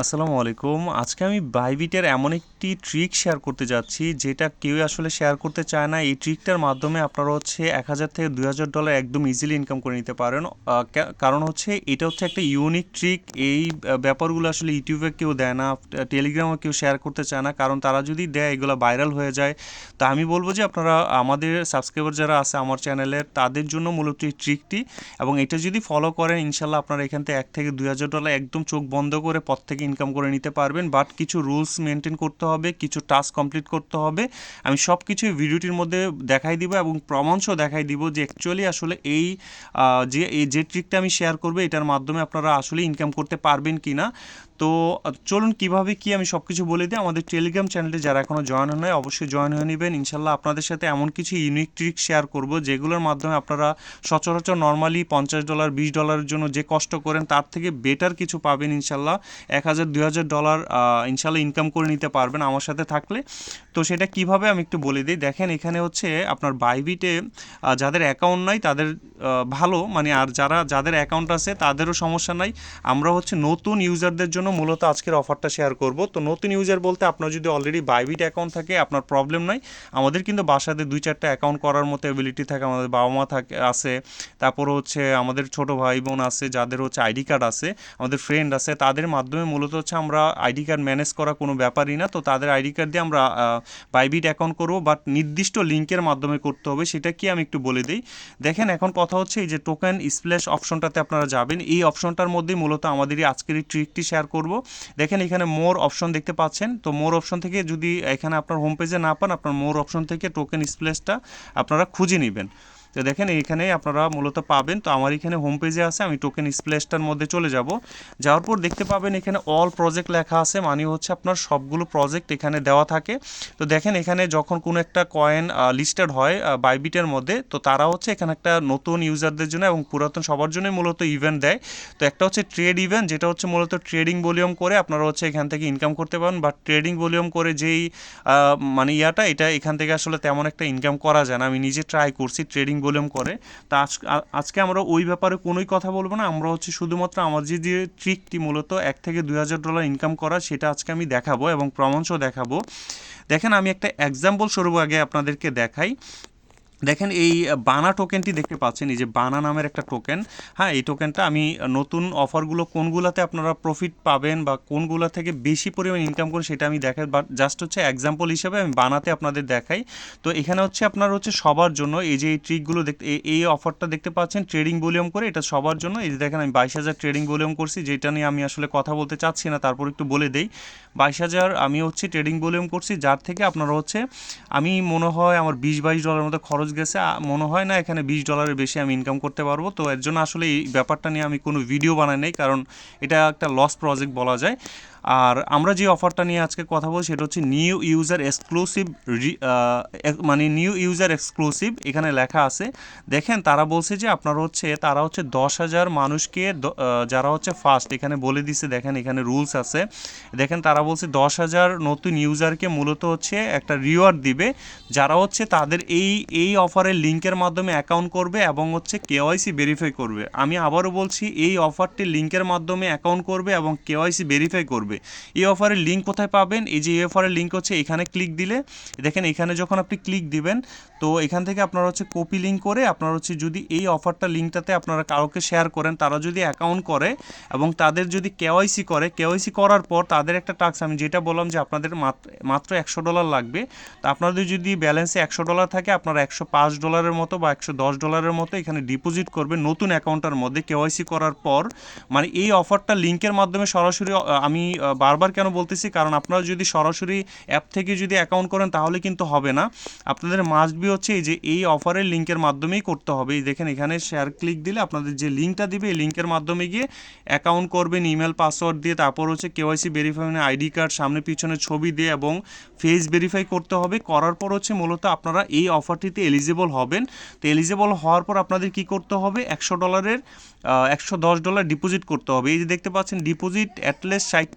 আসসালামু আলাইকুম। আজকে আমি বাইবিটের এমন একটি ট্রিক শেয়ার করতে যাচ্ছি, যেটা কেউ আসলে শেয়ার করতে চায় না। এই ট্রিকটার মাধ্যমে আপনারা হচ্ছে এক হাজার থেকে দুই হাজার ডলার একদম ইজিলি ইনকাম করে নিতে পারেন। কারণ হচ্ছে এটা হচ্ছে একটা ইউনিক ট্রিক এই ব্যাপারগুলো আসলে ইউটিউবে কেউ দেয় না টেলিগ্রামে কেউ শেয়ার করতে চায় না। কারণ তারা যদি দেয়, এগুলো ভাইরাল হয়ে যায়। তা আমি বলব যে আপনারা, আমাদের সাবস্ক্রাইবার যারা আছে আমার চ্যানেলের তাদের জন্য মূলত এই ট্রিকটি এবং এটা যদি ফলো করেন, ইনশাল্লাহ আপনারা এখান থেকে এক থেকে দুই হাজার ডলার একদম চোখ বন্ধ করে পথ থেকে ইনকাম করে নিতে পারবেন বাট কিছু রুলস মেনটেন করতে হবে, কিছু টাস্ক কমপ্লিট করতে হবে। আমি সব কিছুই ভিডিওটির মধ্যে দেখাই দিব এবং প্রমাণসহ দেখাই দিব যে অ্যাকচুয়ালি আসলে এই যে এই যে ট্রিকটা আমি শেয়ার করব, এটার মাধ্যমে আপনারা আসলে ইনকাম করতে পারবেন কি না তো চলুন কীভাবে কি আমি সব কিছু বলে দিই? আমাদের টেলিগ্রাম চ্যানেলে যারা এখনও জয়েন হন নাই, অবশ্যই জয়েন হয়ে নেবেন। ইনশাল্লাহ আপনাদের সাথে এমন কিছু ইউনিক ট্রিক শেয়ার করব, যেগুলোর মাধ্যমে আপনারা সচরাচর নর্মালি পঞ্চাশ ডলার বিশ ডলারের জন্য যে কষ্ট করেন, তার থেকে বেটার কিছু পাবেন ইনশাল্লাহ। এক হাজার, দুই হাজার ডলার ইনশাল্লাহ ইনকাম করে নিতে পারবেন আমার সাথে থাকলে। তো সেটা কীভাবে আমি একটু বলে দিই? দেখেন, এখানে হচ্ছে আপনার বাইবিটে যাদের অ্যাকাউন্ট নাই, তাদের ভালো মানে আর যারা, যাদের অ্যাকাউন্ট আছে, তাদেরও সমস্যা নাই। আমরা হচ্ছে নতুন ইউজারদের জন্য মূলত আজকের অফারটা শেয়ার করব। তো নতুন ইউজার বলতে আপনার যদি অলরেডি বাইবিট অ্যাকাউন্ট থাকে, আপনার প্রবলেম নাই। আমাদের কিন্তু বাসাতে দুই চারটা অ্যাকাউন্ট করার মতো এবিলিটি থাকে। আমাদের বাবা মা থাকে, আছে। তারপর হচ্ছে আমাদের ছোট ভাই বোন আছে, যাদের হচ্ছে আইডি কার্ড আছে, আমাদের ফ্রেন্ড আছে। তাদের মাধ্যমে মূলত হচ্ছে আমরা আইডি কার্ড ম্যানেজ করা কোনো ব্যাপারই না। তো তাদের আইডি কার্ড দিয়ে আমরা বাইবিট অ্যাকাউন্ট করব। বাট নির্দিষ্ট লিঙ্কের মাধ্যমে করতে হবে, সেটা কি আমি একটু বলে দিই। দেখেন, এখন কথা হচ্ছে এই যে টোকেন স্প্ল্যাশ অপশনটাতে আপনারা যাবেন। এই অপশনটার মধ্যেই মূলত আমাদের আজকের এই ট্রিকটি শেয়ার করব। দেখেন এখানে মোর অপশন দেখতে পাচ্ছেন। তো মোর অপশন থেকে যদি এখানে আপনার হোম পেজে না পান, আপনার মোর অপশন থেকে টোকেন স্প্লেসটা আপনারা খুঁজে নেবেন। তো দেখেন এইখানে আপনারা মূলত পাবেন। তো আমার এখানে হোম পেজে আছে, আমি টোকেন স্প্ল্যাশটার মধ্যে চলে যাব। যাওয়ার পর দেখতে পাবেন, এখানে অল প্রজেক্ট লেখা আছে মানে হচ্ছে আপনার সবগুলো প্রজেক্ট এখানে দেওয়া থাকে। তো দেখেন, এখানে যখন কোনো একটা কয়েন লিস্টেড হয় বাইবিটের মধ্যে, তো তারা হচ্ছে এখানে একটা নতুন ইউজারদের জন্য এবং পুরাতন সবার জন্য মূলত ইভেন্ট দেয়। তো একটা হচ্ছে ট্রেড ইভেন্ট যেটা হচ্ছে মূলত ট্রেডিং ভলিউম করে আপনারা হচ্ছে এখান থেকে ইনকাম করতে পারেন। বা ট্রেডিং ভলিউম করে যেই মানে ইয়াটা, এটা এখান থেকে আসলে তেমন একটা ইনকাম করা যায় না। আমি নিজে ট্রাই করছি ট্রেডিং ভলিউম করে। তা আজ- আজকে আমরা ওই ব্যাপারে কোনোই কথা বলব না। আমরা হচ্ছে শুধুমাত্র আমার যে যে ট্রিকটি মূলত এক থেকে দুই হাজার ডলার ইনকাম করা, সেটা আজকে আমি দেখাবো এবং প্রমাণসও দেখাবো। দেখেন আমি একটা এক্সাম্পল স্বরূপ আগে আপনাদেরকে দেখাই। দেখেন এই বানা টোকেনটি দেখতে পাচ্ছেন, এই যে বানা নামের একটা টোকেন হ্যাঁ এই টোকেনটা আমি নতুন অফারগুলো কোনগুলোতে আপনারা প্রফিট পাবেন বা কোনগুলো থেকে বেশি পরিমাণ ইনকাম করে সেটা আমি দেখাই বাট জাস্ট হচ্ছে এক্সাম্পল হিসেবে আমি বানাতে আপনাদের দেখাই। তো এখানে হচ্ছে আপনার হচ্ছে সবার জন্য এই যে এই ট্রিকগুলো দেখতে এই- অফারটা দেখতে পাচ্ছেন ট্রেডিং ভলিউম করে এটা সবার জন্য। এই যে দেখেন আমি বাইশ হাজার ট্রেডিং ভলিউম করছি, যেটা নিয়ে আমি আসলে কথা বলতে চাচ্ছি না, তারপর একটু বলে দেই। বাইশ হাজার আমি হচ্ছে ট্রেডিং ভলিউম করছি, যার থেকে আপনারা হচ্ছে, আমি মনে হয় আমার বিশ বাইশ ডলারের মতো খরচ গেছে মনে হয় না এখানে বিশ ডলারের বেশি আমি ইনকাম করতে পারব। তো এর জন্য আসলে এই ব্যাপারটা নিয়ে আমি কোনো ভিডিও বানাই নাই, কারণ এটা একটা লস প্রজেক্ট বলা যায়। আর আমরা যে অফারটা নিয়ে আজকে কথা বলছি, সেটা হচ্ছে নিউ ইউজার এক্সক্লুসিভ মানে নিউ ইউজার এক্সক্লুসিভ, এখানে লেখা আছে। দেখেন, তারা বলছে যে আপনার হচ্ছে, তারা হচ্ছে দশ হাজার মানুষকে যারা হচ্ছে ফার্স্ট, এখানে বলে দিছে, দেখেন এখানে রুলস আছে। দেখেন, তারা বলছে দশ হাজার নতুন ইউজারকে মূলত হচ্ছে একটা রিওয়ার্ড দিবে, যারা হচ্ছে তাদের এই এই অফারের লিঙ্কের মাধ্যমে অ্যাকাউন্ট করবে এবং হচ্ছে কেওয়াইসি ভেরিফাই করবে। আমি আবারও বলছি, এই অফারটি লিঙ্কের মাধ্যমে অ্যাকাউন্ট করবে এবং কেওয়াইসি ভেরিফাই করবে। এই অফারের লিঙ্ক কোথায় পাবেন? এই যে এই অফারের লিঙ্ক হচ্ছে, এখানে ক্লিক দিলে। দেখেন, এখানে যখন আপনি ক্লিক দিবেন তো এখান থেকে আপনারা হচ্ছে কপি লিঙ্ক করে আপনারা হচ্ছে যদি এই অফারটা লিঙ্কটাতে আপনারা কাউকে শেয়ার করেন, তারা যদি অ্যাকাউন্ট করে এবং তাদের যদি কেওয়াইসি করে কেওয়াইসি করার পর তাদের একটা টাক্স আমি যেটা বললাম যে আপনাদের মাত্র একশো ডলার লাগবে। তা আপনাদের যদি ব্যালেন্সে একশো ডলার থাকে, আপনারা একশো পাঁচ ডলারের মতো বা একশো দশ ডলারের মতো এখানে ডিপোজিট করবে নতুন অ্যাকাউন্টের মধ্যে কেওয়াইসি করার পর। মানে এই অফারটা লিঙ্কের মাধ্যমে সরাসরি আমি বারবার কেন বলতেছি? কারণ আপনারা যদি সরাসরি অ্যাপ থেকে যদি অ্যাকাউন্ট করেন, তাহলে কিন্তু হবে না। আপনাদের মাস্ট বি হচ্ছে এই যে এই অফারের লিঙ্কের মাধ্যমেই করতে হবে। এই দেখেন এখানে শেয়ার ক্লিক দিলে আপনাদের যে লিঙ্কটা দিবে, এই লিঙ্কের মাধ্যমে গিয়ে অ্যাকাউন্ট করবেন ইমেল পাসওয়ার্ড দিয়ে তারপর হচ্ছে কেওয়াইসি ভেরিফাই মানে আইডি কার্ড সামনে পিছনে ছবি দিয়ে এবং ফেস ভেরিফাই করতে হবে। করার পর হচ্ছে মূলত আপনারা এই অফারটিতে এলিজিবল হবেন। তো এলিজিবল হওয়ার পর আপনাদের কি করতে হবে? একশো ডলারের একশো দশ ডলার ডিপোজিট করতে হবে। এই যে দেখতে পাচ্ছেন ডিপোজিট অ্যাটলিস্ট ষাট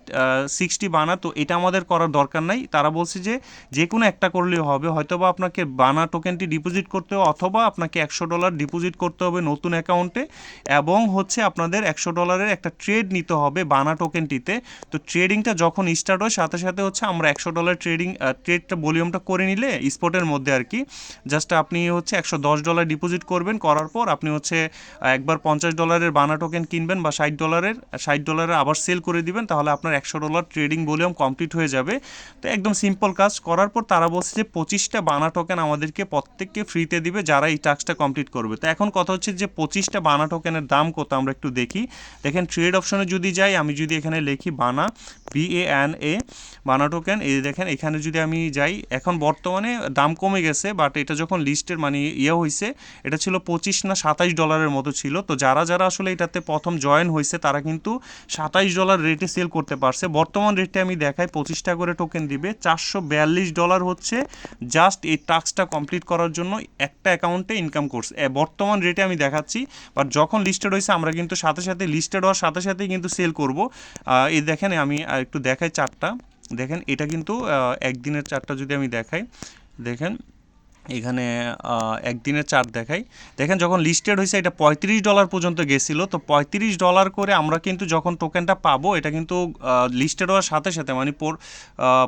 সিক্সটি বানা, তো এটা আমাদের করার দরকার নাই। তারা বলছে যে যে কোনো একটা করলেও হবে। হয়তো বা আপনাকে বানা টোকেনটি ডিপোজিট করতে হবে অথবা আপনাকে একশো ডলার ডিপোজিট করতে হবে নতুন অ্যাকাউন্টে এবং হচ্ছে আপনাদের একশো ডলারের একটা ট্রেড নিতে হবে বানা টোকেনটিতে তো ট্রেডিংটা যখন স্টার্ট হয়, সাথে সাথে হচ্ছে আমরা একশো ডলার ট্রেডিং ট্রেডটা ভলিউমটা করে নিলে স্পটের মধ্যে আর কি জাস্ট আপনি হচ্ছে একশো দশ ডলার ডিপোজিট করবেন, করার পর আপনি হচ্ছে একবার পঞ্চাশ ডলারের বানা টোকেন কিনবেন বা ষাট ডলারের ষাট ডলারের আবার সেল করে দিবেন, তাহলে আপনার একশো ডলার ট্রেডিং ভলিউম কমপ্লিট হয়ে যাবে। তো একদম সিম্পল কাজ, করার পর তারা বলছে যে পঁচিশটা বানা টোকেন আমাদেরকে প্রত্যেককে ফ্রিতে দিবে যারা এই টাস্কটা কমপ্লিট করবে। তো এখন কথা হচ্ছে যে পঁচিশটা বানা টোকেনের দাম কত আমরা একটু দেখি। দেখেন ট্রেড অপশনে যদি যাই, আমি যদি এখানে লিখি বানা বি এ এন এ বানা টোকেন এই দেখেন এখানে যদি আমি যাই, এখন বর্তমানে দাম কমে গেছে বাট এটা যখন লিস্টের মানে ইয়ে হয়েছে এটা ছিল পঁচিশ না সাতাইশ ডলারের মতো ছিল। তো যারা যারা আসলে এটাতে প্রথম জয়েন হয়েছে তারা কিন্তু সাতাইশ ডলার রেটে সেল করতে পারছে। বর্তমান রেটে আমি দেখাই, পঁচিশটা করে টোকেন দিবে, চারশো বিয়াল্লিশ ডলার হচ্ছে জাস্ট এই টাস্কটা কমপ্লিট করার জন্য একটা অ্যাকাউন্টে ইনকাম কোর্স বর্তমান রেটে আমি দেখাচ্ছি বাট যখন লিস্টেড হয়েছে, আমরা কিন্তু সাথে সাথে লিস্টেড হওয়ার সাথে সাথেই কিন্তু সেল করব। এই দেখেন, আমি একটু দেখাই চারটা দেখেন, এটা কিন্তু একদিনের চারটা যদি আমি দেখাই, দেখেন এখানে আহ, একদিনের চার্ট দেখাই। দেখেন যখন লিস্টেড হয়েছে এটা পঁয়ত্রিশ ডলার পর্যন্ত গেছিল। তো পঁয়ত্রিশ ডলার করে আমরা কিন্তু যখন টোকেনটা পাবো এটা কিন্তু লিস্টেড হওয়ার সাথে সাথে মানে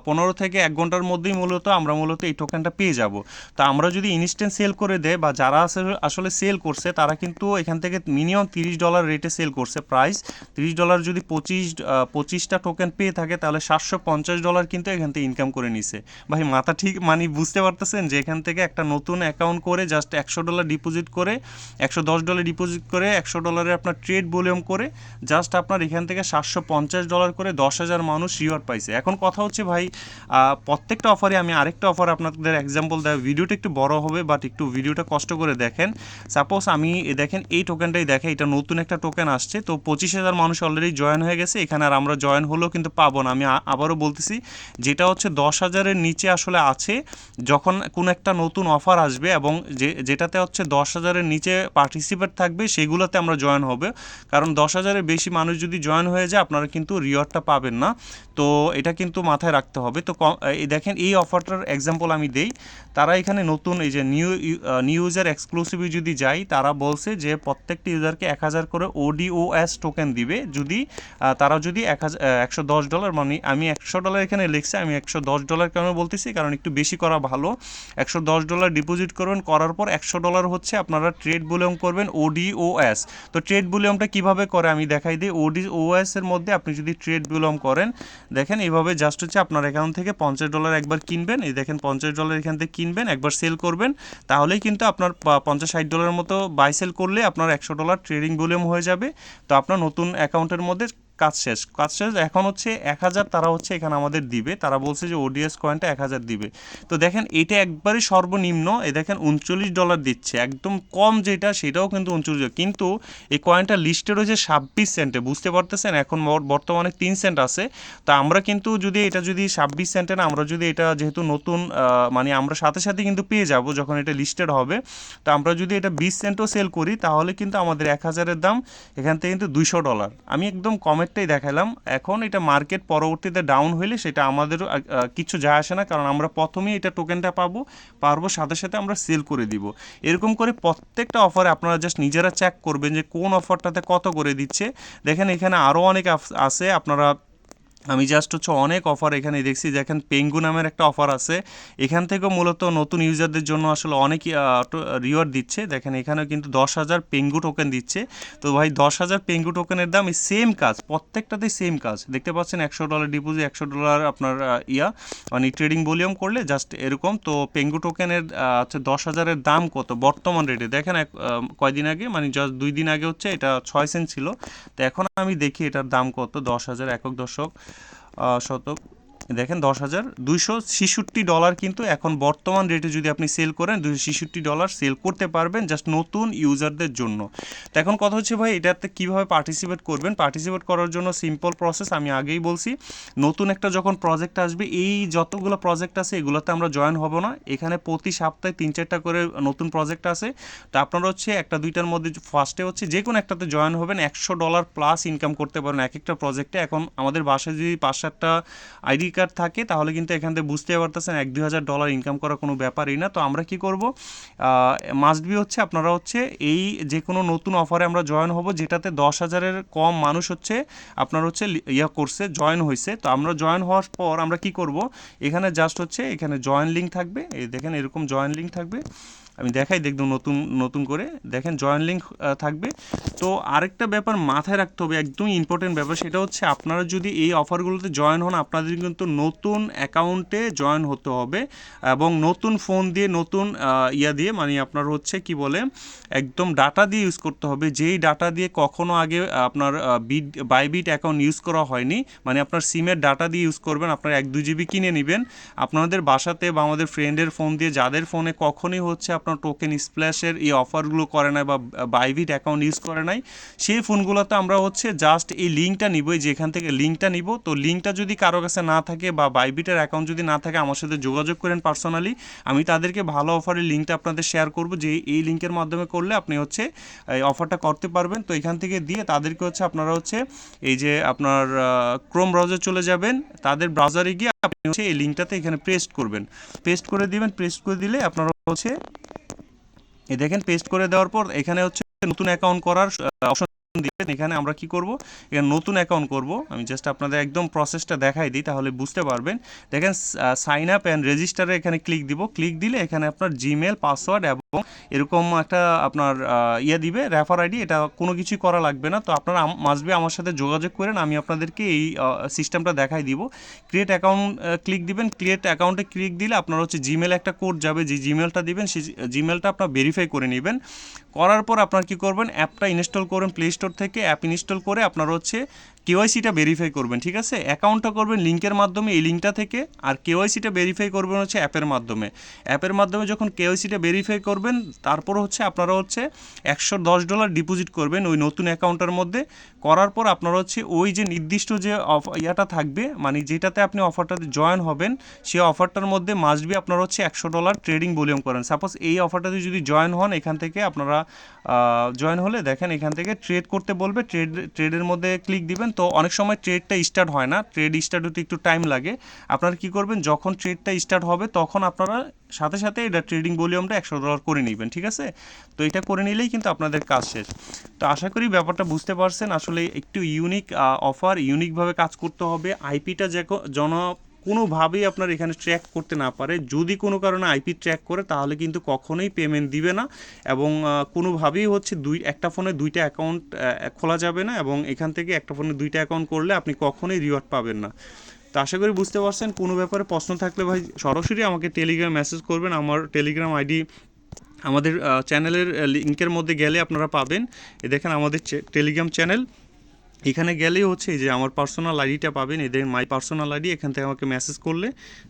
পনেরো থেকে এক ঘণ্টার মধ্যেই মূলত আমরা মূলত এই টোকেনটা পেয়ে যাব। তো আমরা যদি ইনস্ট্যান্ট সেল করে দেয় বা যারা আসলে- আসলে সেল করছে তারা কিন্তু এখান থেকে মিনিমাম তিরিশ ডলার রেটে সেল করছে প্রাইস তিরিশ ডলার যদি পঁচিশ পঁচিশটা টোকেন পেয়ে থাকে তাহলে সাতশো পঞ্চাশ ডলার কিন্তু এখান থেকে ইনকাম করে নিছে। ভাই মাথা ঠিক মানে বুঝতে পারতেছেন যে এখান থেকে একটা নতুন অ্যাকাউন্ট করে জাস্ট একশো ডলার ডিপোজিট করে, একশো দশ ডলার ডিপোজিট করে, একশো ডলারে আপনার ট্রেড ভলিউম করে জাস্ট আপনার এখান থেকে সাতশো পঞ্চাশ ডলার করে দশ হাজার মানুষ রিওয়ার্ড পাইছে। এখন কথা হচ্ছে ভাই প্রত্যেকটা অফারে আমি আরেকটা অফার আপনাদের এক্সাম্পল দেয়। ভিডিওটা একটু বড় হবে বাট একটু ভিডিওটা কষ্ট করে দেখেন। সাপোজ আমি দেখেন, এই টোকেনটাই দেখে এটা নতুন একটা টোকেন আসছে, তো পঁচিশ হাজার মানুষ অলরেডি জয়েন হয়ে গেছে, এখানে আর আমরা জয়েন হলেও কিন্তু পাবো না। আমি আবারও বলতেছি, যেটা হচ্ছে দশ হাজারের নিচে আসলে আছে, যখন কোনো একটা নতুন অফার আসবে এবং যে, যেটাতে হচ্ছে দশ হাজারের নিচে পার্টিসিপেট থাকবে, সেগুলোতে আমরা জয়েন হবে। কারণ দশ হাজারের বেশি মানুষ যদি জয়েন হয়ে যায়, আপনারা কিন্তু রিওয়ার্ডটা পাবেন না। তো এটা কিন্তু মাথায় রাখতে হবে। তো দেখেন, এই অফারটার এক্সাম্পল আমি দেই। তারা এখানে নতুন এই যে নিউ নিউ ইউজার এক্সক্লুসিভে যদি যাই তারা বলছে যে প্রত্যেকটি ইউজারকে এক হাজার করে ওডিওএস টোকেন দিবে। যদি তারা যদি এক হাজার একশো দশ ডলার মানে আমি একশো ডলার এখানে লিখছি, আমি একশো দশ ডলার কেন বলতেছি? কারণ একটু বেশি করা ভালো। একশো দশ ডলার ডিপোজিট করবেন, করার পর একশো ডলার হচ্ছে আপনারা ট্রেড ভলিউম করবেন ওডিওএস তো ট্রেড ভলিউমটা কীভাবে করে আমি দেখাই দিই। ওডি ওডিওএস এর মধ্যে আপনি যদি ট্রেড ভলিউম করেন, দেখেন এইভাবে জাস্ট হচ্ছে আপনার অ্যাকাউন্ট থেকে পঞ্চাশ ডলার একবার কিনবেন, এই দেখেন পঞ্চাশ ডলার এখান থেকে কিনবেন, একবার সেল করবেন, তাহলেই কিন্তু আপনার পঞ্চাশ ষাট ডলারের মতো বাই সেল করলে আপনার একশো ডলার ট্রেডিং ভলিউম হয়ে যাবে। তো আপনার নতুন অ্যাকাউন্টের মধ্যে কাজ শেষ। কাজ শেষ, এখন হচ্ছে এক হাজার তারা হচ্ছে এখানে আমাদের দিবে। তারা বলছে যে ওডিএস কয়েনটা এক হাজার দিবে। তো দেখেন, এটা একবারই সর্বনিম্ন, এ দেখেন উনচল্লিশ ডলার দিচ্ছে। একদম কম যেটা, সেটাও কিন্তু উনচল্লিশ কিন্তু এই কয়েনটা লিস্টে রয়েছে ছাব্বিশ সেন্টে বুঝতে পারতেছেন? এখন বর্তমানে তিন সেন্ট আছে। তা আমরা কিন্তু যদি এটা যদি ছাব্বিশ সেন্টে না, আমরা যদি এটা যেহেতু নতুন মানে আমরা সাথে সাথে কিন্তু পেয়ে যাব যখন এটা লিস্টেড হবে। তো আমরা যদি এটা বিশ সেন্টও সেল করি, তাহলে কিন্তু আমাদের এক হাজারের দাম এখান থেকে কিন্তু দুইশো ডলার আমি একদম কমেরটাই দেখালাম। এখন এটা মার্কেট পরবর্তীতে ডাউন হইলে সেটা আমাদেরও কিছু যায় আসে না, কারণ আমরা প্রথমেই এটা টোকেনটা পাবো, পারব, সাথে সাথে আমরা সেল করে দিব। এরকম করে প্রত্যেকটা অফারে আপনারা জাস্ট নিজেরা চেক করবেন যে কোন অফারটাতে কত করে দিচ্ছে। দেখেন এখানে আরও অনেক আছে, আপনারা আমি জাস্ট হচ্ছে অনেক অফার এখানে দেখছি। দেখেন পেঙ্গু নামের একটা অফার আছে। এখান থেকেও মূলত নতুন ইউজারদের জন্য আসলে অনেক রিওয়ার্ড দিচ্ছে। দেখেন, এখানেও কিন্তু দশ হাজার পেঙ্গু টোকেন দিচ্ছে। তো ভাই, দশ হাজার পেঙ্গু টোকেনের দাম এই সেম কাজ, প্রত্যেকটাতেই সেম কাজ। দেখতে পাচ্ছেন, একশো ডলার ডিপোজিট একশো ডলার আপনার ইয়া মানে ট্রেডিং ভলিউম করলে জাস্ট এরকম। তো পেঙ্গু টোকেনের হচ্ছে দশ হাজারের দাম কত বর্তমান রেটে দেখেন, এক কয়দিন আগে মানে জাস্ট দুই দিন আগে হচ্ছে এটা ছয় সেন্ট ছিল। তো এখন আমি দেখি এটার দাম কত, দশ হাজার একক দশক। শতক দেখেন দশ হাজার দুইশো ছেষট্টি ডলার কিন্তু এখন বর্তমান রেটে যদি আপনি সেল করেন, দুইশো ছেষট্টি ডলার সেল করতে পারবেন জাস্ট নতুন ইউজারদের জন্য। তো এখন কথা হচ্ছে ভাই, এটাতে কীভাবে পার্টিসিপেট করবেন? পার্টিসিপেট করার জন্য সিম্পল প্রসেস আমি আগেই বলছি, নতুন একটা যখন প্রজেক্ট আসবে, এই যতগুলো প্রজেক্ট আছে, এগুলোতে আমরা জয়েন হব না। এখানে প্রতি সপ্তাহে তিন চারটা করে নতুন প্রজেক্ট আছে। তো আপনারা হচ্ছে একটা দুইটার মধ্যে ফার্স্টে হচ্ছে যে কোনো একটাতে জয়েন হবেন, একশো ডলার প্লাস ইনকাম করতে পারেন এক একটা প্রজেক্টে এখন আমাদের বাসায় যদি পাঁচ সাতটা আইডি কার্ড থাকে, তাহলে কিন্তু এখান থেকে বুঝতে পারতেছেন এক দুই হাজার ডলার ইনকাম করা কোনো ব্যাপারই না। তো আমরা কি করব? মাস্ট বি হচ্ছে আপনারা হচ্ছে এই যে কোনো নতুন অফারে আমরা জয়েন হব, যেটাতে দশ হাজারের কম মানুষ হচ্ছে আপনার হচ্ছে ইয়া করছে জয়েন হয়েছে তো আমরা জয়েন হওয়ার পর আমরা কি করব? এখানে জাস্ট হচ্ছে এখানে জয়েন লিঙ্ক থাকবে। এই দেখেন এরকম জয়েন লিঙ্ক থাকবে। আমি দেখাই দেখুন নতুন নতুন করে। দেখেন জয়েন লিঙ্ক থাকবে। তো আরেকটা ব্যাপার মাথায় রাখতে হবে, একদমই ইম্পর্টেন্ট ব্যাপার, সেটা হচ্ছে আপনারা যদি এই অফারগুলোতে জয়েন হন, আপনাদের কিন্তু নতুন অ্যাকাউন্টে জয়েন হতে হবে এবং নতুন ফোন দিয়ে, নতুন ইয়া দিয়ে মানে আপনার হচ্ছে কি বলে, একদম ডাটা দিয়ে ইউজ করতে হবে। যেই ডাটা দিয়ে কখনো আগে আপনার বিট বাইবিট অ্যাকাউন্ট ইউজ করা হয়নি মানে আপনার সিমের ডাটা দিয়ে ইউজ করবেন, আপনার এক, দু জিবি কিনে নেবেন। আপনাদের বাসাতে বা আমাদের ফ্রেন্ডের ফোন দিয়ে, যাদের ফোনে কখনোই হচ্ছে আপনার টোকেন স্প্ল্যাশের এই অফারগুলো করে নাই বা বাইবিট অ্যাকাউন্ট ইউজ করে নাই, সেই ফোনগুলোতে আমরা হচ্ছে জাস্ট এই লিঙ্কটা নিব, এই যে এখান থেকে লিঙ্কটা নিব। তো লিঙ্কটা যদি কারও কাছে না থাকে বা বাইবিটের অ্যাকাউন্ট যদি না থাকে, আমার সাথে যোগাযোগ করেন পার্সোনালি আমি তাদেরকে ভালো অফারের লিঙ্কটা আপনাদের শেয়ার করব, যে এই লিঙ্কের মাধ্যমে করলে আপনি হচ্ছে এই অফারটা করতে পারবেন। তো এখান থেকে দিয়ে তাদেরকে হচ্ছে আপনারা হচ্ছে, এই যে আপনার ক্রোম ব্রাউজার চলে যাবেন, তাদের ব্রাউজারে গিয়ে আপনি হচ্ছে এই লিঙ্কটাতে এখানে পেস্ট করবেন। পেস্ট করে দিবেন পেস্ট করে দিলে আপনারা হচ্ছে, এ দেখেন পেস্ট করে দেওয়ার পর এখানে হচ্ছে নতুন অ্যাকাউন্ট করার অপশন দিবেন এখানে আমরা কি করব? এখানে নতুন অ্যাকাউন্ট করব। আমি জাস্ট আপনাদের একদম প্রসেসটা দেখাই দিই, তাহলে বুঝতে পারবেন। দেখেন সাইন আপ অ্যান্ড রেজিস্টারে এখানে ক্লিক দিব। ক্লিক দিলে এখানে আপনার জিমেল পাসওয়ার্ড এবং এরকম একটা আপনার ইয়ে দিবে রেফার আইডি এটা কোনো কিছুই করা লাগবে না। তো আপনারা মাসবে আমার সাথে যোগাযোগ করেন, আমি আপনাদেরকে এই সিস্টেমটা দেখাই দিব। ক্রিয়েট অ্যাকাউন্ট ক্লিক দিবেন ক্রিয়েট অ্যাকাউন্টে ক্লিক দিলে আপনার হচ্ছে জিমেল একটা কোড যাবে, যে জিমেলটা দিবেন, সেই জিমেলটা আপনার ভেরিফাই করে নেবেন। করার পর আপনার কি করবেন অ্যাপটা ইনস্টল করবেন প্লে স্টোর থেকে অ্যাপ ইনস্টল করে আপনার হচ্ছে কেওয়াইসিটা ভেরিফাই করবেন, ঠিক আছে? অ্যাকাউন্টটা করবেন লিঙ্কের মাধ্যমে এই লিঙ্কটা থেকে, আর কেওয়াইসিটা ভেরিফাই করবেন হচ্ছে অ্যাপের মাধ্যমে। অ্যাপের মাধ্যমে যখন কেওয়াইসিটা ভেরিফাই করবেন, তারপর হচ্ছে আপনারা হচ্ছে একশো দশ ডলার ডিপোজিট করবেন ওই নতুন অ্যাকাউন্টের মধ্যে। করার পর আপনারা হচ্ছে ওই যে নির্দিষ্ট যে ইয়াটা থাকবে মানে যেটাতে আপনি অফারটাতে জয়েন হবেন, সেই অফারটার মধ্যে মাসবি আপনার হচ্ছে একশো ডলার ট্রেডিং ভলিউম করেন। সাপোজ এই অফারটাতে যদি জয়েন হন, এখান থেকে আপনারা জয়েন হলে দেখেন এখান থেকে ট্রেড করতে বলবে ট্রেড ট্রেডের মধ্যে ক্লিক দিবেন। তো অনেক সময় ট্রেডটা স্টার্ট হয় না ট্রেড স্টার্ট হতে একটু টাইম লাগে। আপনারা কি করবেন, যখন ট্রেডটা স্টার্ট হবে, তখন আপনারা সাথে সাথে এটা ট্রেডিং ভলিউমটা একশো ডলার করে নেবেন, ঠিক আছে? তো এটা করে নিলেই কিন্তু আপনাদের কাজ শেষ। তো আশা করি ব্যাপারটা বুঝতে পারছেন। আসলে একটু ইউনিক অফার ইউনিকভাবে কাজ করতে হবে। আইপিটা যে জন কোনোভাবেই আপনার এখানে ট্র্যাক করতে না পারে। যদি কোনো কারণে আইপি ট্র্যাক করে, তাহলে কিন্তু কখনোই পেমেন্ট দিবে না এবং কোনোভাবেই হচ্ছে দুই, একটা ফোনে দুইটা অ্যাকাউন্ট খোলা যাবে না এবং এখান থেকে একটা ফোনে দুইটা অ্যাকাউন্ট করলে আপনি কখনোই রিওয়ার্ড পাবেন না। তো আশা করি বুঝতে পারছেন, কোনো ব্যাপারে প্রশ্ন থাকলে ভাই সরাসরি আমাকে টেলিগ্রাম মেসেজ করবেন। আমার টেলিগ্রাম আইডি আমাদের চ্যানেলের লিঙ্কের মধ্যে গেলে আপনারা পাবেন। এ দেখেন আমাদের টেলিগ্রাম চ্যানেল এখানে গেলেই হচ্ছে যে আমার পার্সোনাল আইডিটা পাবেন এদের মাই পার্সোনাল আইডি এখান থেকে আমাকে মেসেজ করলে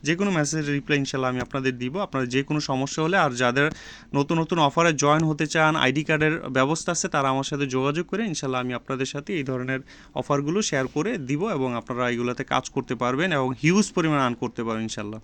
যে কোনো মেসেজের রিপ্লাই ইনশাল্লাহ আমি আপনাদের দিব। আপনাদের যে কোনো সমস্যা হলে আর যাদের নতুন নতুন অফারে জয়েন হতে চান আইডি কার্ডের ব্যবস্থা আছে, তারা আমার সাথে যোগাযোগ করে ইনশাল্লাহ আমি আপনাদের সাথে এই ধরনের অফারগুলো শেয়ার করে দিব এবং আপনারা এগুলোতে কাজ করতে পারবেন এবং হিউজ পরিমাণ আর্ন করতে পারবেন ইনশাল্লাহ